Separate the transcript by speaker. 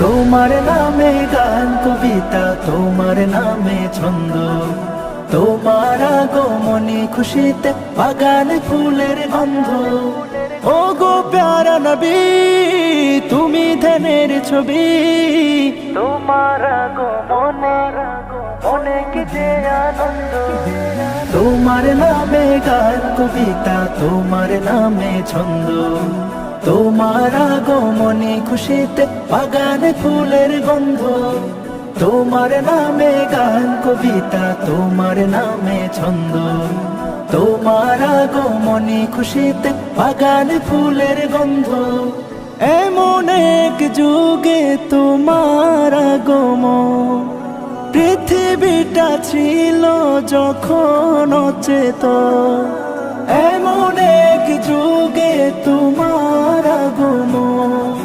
Speaker 1: তোমার নামে গান, কবিতা, তোমার নামে ছন্দ। তোমার আগমনে খুশিতে বাগানে ফুলের গন্ধ। ও গো প্যারা নবী, তুমি ধ্যানের ছবি। তোমার আগমনে অনেক যে আনন্দ। তোমার নামে গান, কবিতা, তোমার নামে ছন্দ। তোমার আগমনে খুশিতে বাগানে ফুলের গন্ধ। তোমার নামে গান, কবিতা, তোমার নামে ছন্দ। তোমার আগমনে খুশিতে বাগানে ফুলের গন্ধ। এমন এক যুগে তোমার আগমন। পৃথিবীটা ছিল যখন অচেত এমন এক যুগে তোমার আগমন